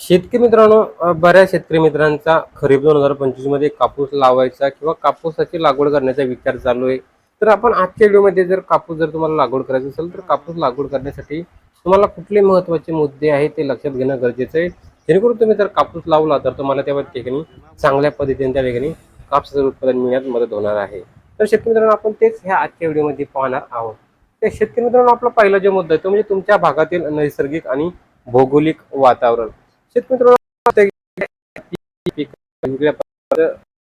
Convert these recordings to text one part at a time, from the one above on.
शेतकरी मित्रांनो बऱ्याच शेतकरी मित्रांचा खरीप दोन हजार पंचवीसमध्ये कापूस लावायचा किंवा कापूसाची लागवड करण्याचा विचार चालू आहे. तर आपण आजच्या व्हिडिओमध्ये जर कापूस जर तुम्हाला लागवड करायचं असेल तर कापूस लागवड करण्यासाठी तुम्हाला कुठले महत्त्वाचे मुद्दे आहेत ते लक्षात घेणं गरजेचं आहे. जेणेकरून तुम्ही जर कापूस लावला तर तुम्हाला त्या ठिकाणी चांगल्या पद्धतीने त्या ठिकाणी कापसाचं उत्पादन मिळण्यात मदत होणार आहे. तर शेतकरी मित्रांनो आपण तेच ह्या आजच्या व्हिडिओमध्ये पाहणार आहोत. तर शेतकरी मित्रांनो आपला पहिला जो मुद्दा आहे तो म्हणजे तुमच्या भागातील नैसर्गिक आणि भौगोलिक वातावरण. वेगवेगळ्या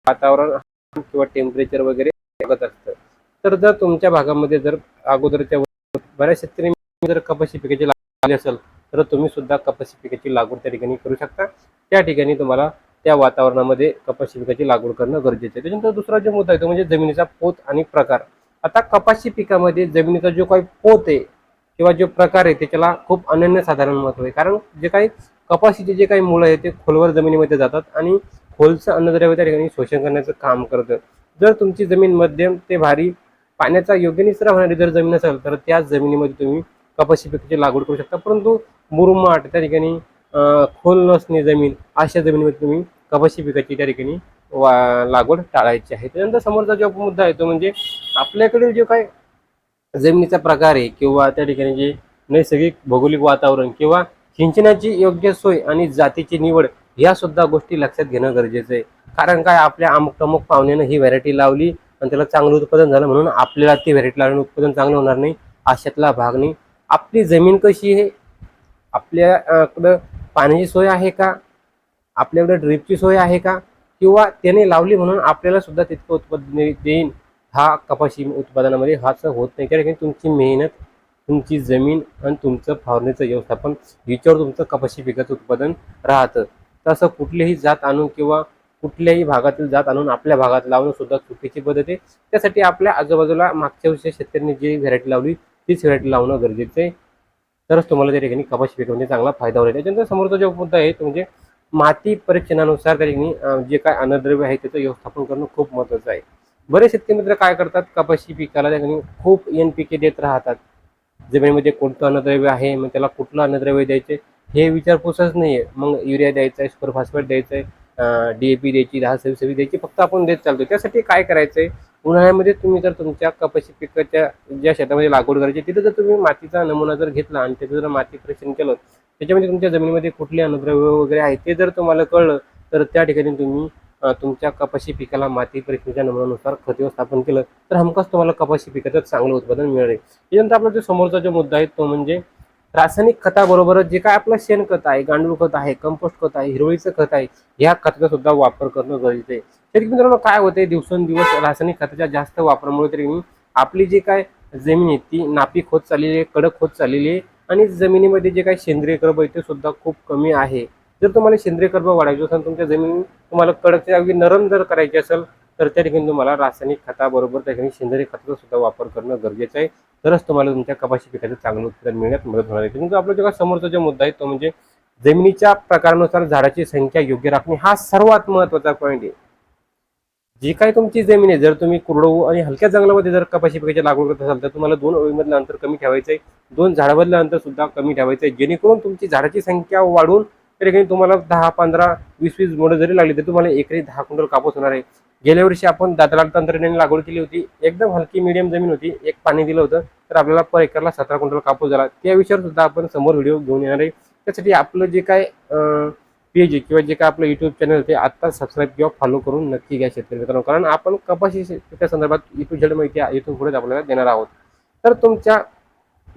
वातावरण किंवा टेम्परेचर वगैरे बघत असतं. तर जर तुमच्या भागामध्ये जर अगोदरच्या बऱ्याच शेतकरी जर कपाशी पिकाची लागली असेल तर तुम्ही सुद्धा कपाशी पिकाची लागवड त्या ठिकाणी करू शकता. त्या ठिकाणी तुम्हाला त्या वातावरणामध्ये कपाशी पिकाची लागवड करणं गरजेचं आहे त्याच्यानंतर दुसरा जो मुद्दा आहे तो म्हणजे जमिनीचा पोत आणि प्रकार आता कपाशी पिकामध्ये जमिनीचा जो काही पोत आहे किंवा जो प्रकार आहे त्याच्याला खूप अनन्यसाधारण महत्त्व आहे. कारण जे काही कपाशीचे जे काही मुळं आहे ते खोलवर जमिनीमध्ये जातात आणि खोलचं अन्नद्रव्य त्या ठिकाणी शोषण करण्याचं काम करतं. जर तुमची जमीन मध्यम ते भारी पाण्याचा योग्य निचरा होणारी जर जमीन असेल तर त्या जमिनीमध्ये तुम्ही कपाशी पिकाची लागवड करू शकता. परंतु मुरुमाट त्या ठिकाणी खोल नसणे जमीन अशा जमिनीमध्ये तुम्ही कपाशी पिकाची त्या ठिकाणी वा लागवड टाळायची आहे. त्यानंतर समोरचा जो मुद्दा आहे तो म्हणजे आपल्याकडे जो काय जमिनीचा प्रकार आहे किंवा त्या ठिकाणी जे नैसर्गिक भौगोलिक वातावरण किंवा सिंचनाची योग्य सोय आणि जातीची निवड या सुद्धा गोष्टी लक्षात घेणं गरजेचं आहे. कारण काय आपल्या अमुक अमुक पाहुण्यानं ही व्हरायटी लावली आणि त्याला चांगलं उत्पादन झालं म्हणून आपल्याला ती व्हरायटी लावल्याने उत्पादन चांगलं होणार नाही अशातला भाग नाही. आपली जमीन कशी आहे? आपल्याकडं पाण्याची सोय आहे का? आपल्याकडे ड्रीपची सोय आहे का? किंवा त्याने लावली म्हणून आपल्याला सुद्धा तितकं उत्पादन देईन. हा कपाशी उत्पादनामध्ये हाच होत नाही. कारण तुमची मेहनत तुमची जमीन आणि तुमचं फवारणीचं व्यवस्थापन याच्यावर तुमचं कपाशी पिकाचं उत्पादन राहतं. तसं कुठलीही जात आणून किंवा कुठल्याही भागातील जात आणून आपल्या भागात लावणं सुद्धा चुकीची पद्धत आहे. त्यासाठी आपल्या आजूबाजूला मागच्या वर्षी शेतकऱ्यांनी जी व्हरायटी लावली तीच व्हरायटी लावणं गरजेचं आहे. तरच तुम्हाला त्या ठिकाणी कपाशी पिकामध्ये चांगला फायदा होईल. त्याच्यानंतर समोरचा जो मुद्दा आहे तो म्हणजे माती परीक्षणानुसार त्या ठिकाणी जे काय अन्नद्रव्य आहे त्याचं व्यवस्थापन करणं खूप महत्त्वाचं आहे. बरेच शेतकरी मित्र काय करतात कपाशी पिकाला त्या ठिकाणी खूप एन पी के देत राहतात. जमिनीमध्ये कोणतं अन्नद्रव्य आहे मग त्याला कुठलं अन्नद्रव्य द्यायचे हे विचारपूसच नाही आहे मग युरिया द्यायचा आहे सुपरफॉस्फेट द्यायचं आहे डी ए पी द्यायची दहा सव्वीस सव्वीस द्यायची फक्त आपण देत चालतो. त्यासाठी काय करायचं आहे उन्हाळ्यामध्ये तुम्ही जर तुमच्या कपाशी पिकाच्या ज्या शेतामध्ये लागवड करायची तिथं जर तुम्ही मातीचा नमुना जर घेतला आणि त्याचं जर माती परीक्षण केलं त्याच्यामध्ये तुमच्या जमिनीमध्ये कुठले अन्नद्रव्य वगैरे आहे ते जर तुम्हाला कळलं तर त्या ठिकाणी तुम्ही तुमच्या कपाशी पिकाला माती परीक्षेच्या नमुन्यानुसार खत व्यवस्थापन केलं तर हमखास तुम्हाला कपाशी पिकाचं चांगलं उत्पादन मिळेल. त्यानंतर आपला जो समोरचा जो मुद्दा आहे तो म्हणजे रासायनिक खताबरोबरच जे काय आपलं शेणखत आहे गांडूळ खत आहे कंपोस्ट खत आहे हिरवळीचं खत आहे ह्या खताचा सुद्धा वापर करणं गरजेचं आहे. तरी मित्रांनो काय होते दिवसेंदिवस रासायनिक खताच्या जास्त वापरामुळे तरी आपली जी काय जमीन आहे ती नापीक होत चाललेली आहे कडक होत चाललेली आहे आणि जमिनीमध्ये जे काही सेंद्रिय कर्ब आहे ते सुद्धा खूप कमी आहे. जर तुम्हाला सेंद्रिय कर्ब वाढायचं असेल तुमच्या जमीन तुम्हाला कडकच्या अगदी नरम जर करायची असेल तर त्या ठिकाणी तुम्हाला रासायनिक खताबरोबर त्या ठिकाणी सेंद्रिय खताचा सुद्धा वापर करणं गरजेचं आहे. तरच तुम्हाला तुमच्या कपाशी पिकाचं चांगलं उत्पादन मिळण्यात मदत होणार आहे. परंतु आपला जो समोरचा जो मुद्दा आहे तो म्हणजे जमिनीच्या प्रकारानुसार झाडाची संख्या योग्य राखणे हा सर्वात महत्त्वाचा पॉईंट आहे. जी काही तुमची जमीन आहे जर तुम्ही कुरडवू आणि हलक्या जंगलामध्ये जर कपाशी पिकाची लागवड करत असाल तर तुम्हाला दोन ओळीमधलं अंतर कमी ठेवायचं आहे. दोन झाडामधलं अंतर सुद्धा कमी ठेवायचं आहे. जेणेकरून तुमची झाडाची संख्या वाढून तरी तुम्हाला दहा पंधरा वीस वीस मोडं जरी लागली तर तुम्हाला एकरी दहा क्विंटल कापूस होणार आहे. गेल्या वर्षी आपण दादलाल तंत्रज्ञाने लागवड केली होती. एकदम हलकी मिडियम जमीन होती. एक पाणी दिलं होतं. तर आपल्याला पर एकरला सतरा क्विंटल कापूस झाला. त्या विषयावर सुद्धा आपण समोर व्हिडिओ घेऊन येणार आहे. त्यासाठी आपलं जे काय पेज आहे किंवा जे काय आपलं युट्यूब चॅनल ते आत्ता सबस्क्राईब किंवा फॉलो करून नक्की घ्या शेतकरी मित्रांनो. कारण आपण कपाशी त्या संदर्भात युट्यूब झेड माहिती आहे, इथून पुढेच आपल्याला देणार आहोत. तर तुमच्या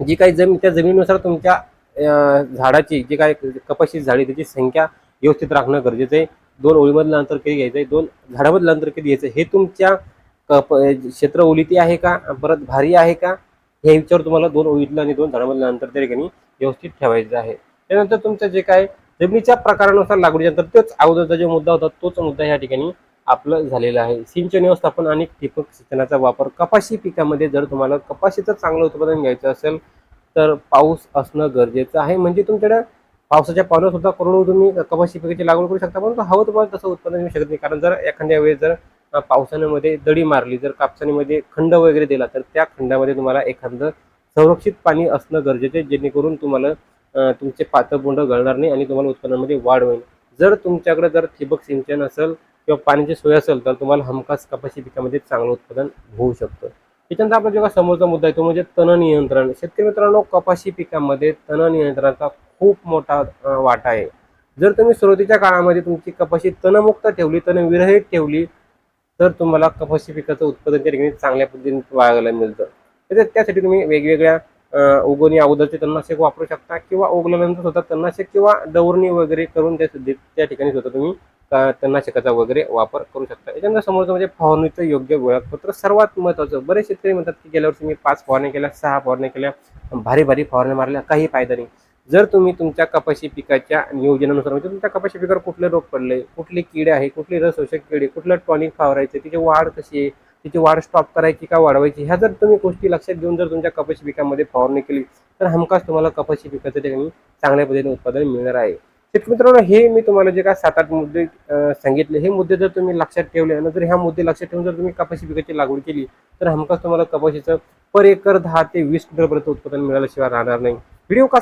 जी काही जमीन त्या जमिनीनुसार तुमच्या झाडाची जी काय कपाशी झाडी त्याची संख्या व्यवस्थित राखणं गरजेचं आहे. दोन ओळीमधलं अंतर किती घ्यायचं आहे दोन झाडामधलं अंतर किती घ्यायचं आहे हे तुमच्या कप क्षेत्र ओलीती आहे का? परत भारी आहे का? हे विचार तुम्हाला दोन ओळीतलं आणि दोन झाडामधलं अंतर त्या ठिकाणी व्यवस्थित ठेवायचं आहे. त्यानंतर तुमचं जे काय जमिनीच्या प्रकारानुसार लागवडीच्या नंतर तोच अगोदरचा जो मुद्दा होता तोच मुद्दा या ठिकाणी आपलं झालेलं आहे. सिंचन व्यवस्थापन आणि ठिबक सिंचनाचा वापर कपाशी पिकामध्ये जर तुम्हाला कपाशीचं चांगलं उत्पादन घ्यायचं असेल तर पाऊस असणं गरजेचं आहे. म्हणजे तुमच्याकडे पावसाच्या पाण्यात सुद्धा करोडो तुम्ही कपाशी पिकाची लागवड करू शकता परंतु हवं तुम्हाला तसं उत्पन्न मिळू शकत नाही. कारण जर एखाद्या वेळेस जर अं, पावसामध्ये दडी मारली जर कापसानीमध्ये खंड वगैरे दिला तर त्या खंडामध्ये तुम्हाला एखादं संरक्षित पाणी असणं गरजेचं आहे जेणेकरून तुम्हाला तुमचे पातळ बोंड गळणार नाही आणि तुम्हाला उत्पन्नामध्ये वाढ होईल. जर तुमच्याकडे जर ठिबक सिंचन असेल किंवा पाण्याची सोय असेल तर तुम्हाला हमखास कपाशी पिकामध्ये चांगलं उत्पादन होऊ शकतं. त्याच्यानंतर आपला जेव्हा समोरचा मुद्दा आहे तो म्हणजे तण नियंत्रण. शेतकरी मित्रांनो कपाशी पिकामध्ये तण नियंत्रणाचा खूप मोठा वाटा आहे. जर तुम्ही सुरुवातीच्या काळामध्ये तुमची कपाशी तणमुक्त ठेवली तण विरहित ठेवली तर तुम्हाला कपाशी पिकाचं उत्पादन त्या ठिकाणी चांगल्या पद्धतीने वाळायला मिळतं. तर त्यासाठी तुम्ही वेगवेगळ्या उगवणी अगोदरचे तणनाशक वापरू शकता किंवा उगल्यानंतर स्वतः तणनाशक किंवा दवरणी वगैरे करून त्या त्या ठिकाणी स्वतः तुम्ही का तणनाशकाचा वगैरे वापर करू शकता. याच्यानंतर समोरचं म्हणजे फवारणीचं योग्य वेळापत्र सर्वात महत्त्वाचं. बरेच शेतकरी म्हणतात की गेल्या वर्षी मी पाच फवारण्या केल्या सहा फवारण्या केल्या भारी भारी फवारण्या मारल्या काही फायदा नाही. जर तुम्ही तुमच्या कपाशी पिकाच्या नियोजनानुसार म्हणजे तुमच्या कपाशी पिकावर कुठले रोग पडले कुठले किडे आहे कुठली रसशोषक किडे कुठलं टॉनिक फवारायचं तिची वाढ कशी आहे तिची वाढ स्टॉप करायची का वाढवायची ह्या जर तुम्ही गोष्टी लक्षात घेऊन जर तुमच्या कपाशी पिकामध्ये फवारणी केली तर हमखास तुम्हाला कपाशी पिकाचं ठिकाणी चांगल्या पद्धतीने उत्पादन मिळणार आहे. मित्रांनो हे मी तुम्हाला जे काय सात आठ मुद्दे सांगितले हे मुद्दे जर तुम्ही लक्षात ठेवले आणि जर ह्या मुद्दे लक्षात ठेवून जर तुम्ही कपाशी पिकाची लागवड केली तर हमखास तुम्हाला कपाशीचं पर एकर दहा ते वीस क्विंटलपर्यंत उत्पादन मिळाल्याशिवाय राहणार नाही. व्हिडिओ कसा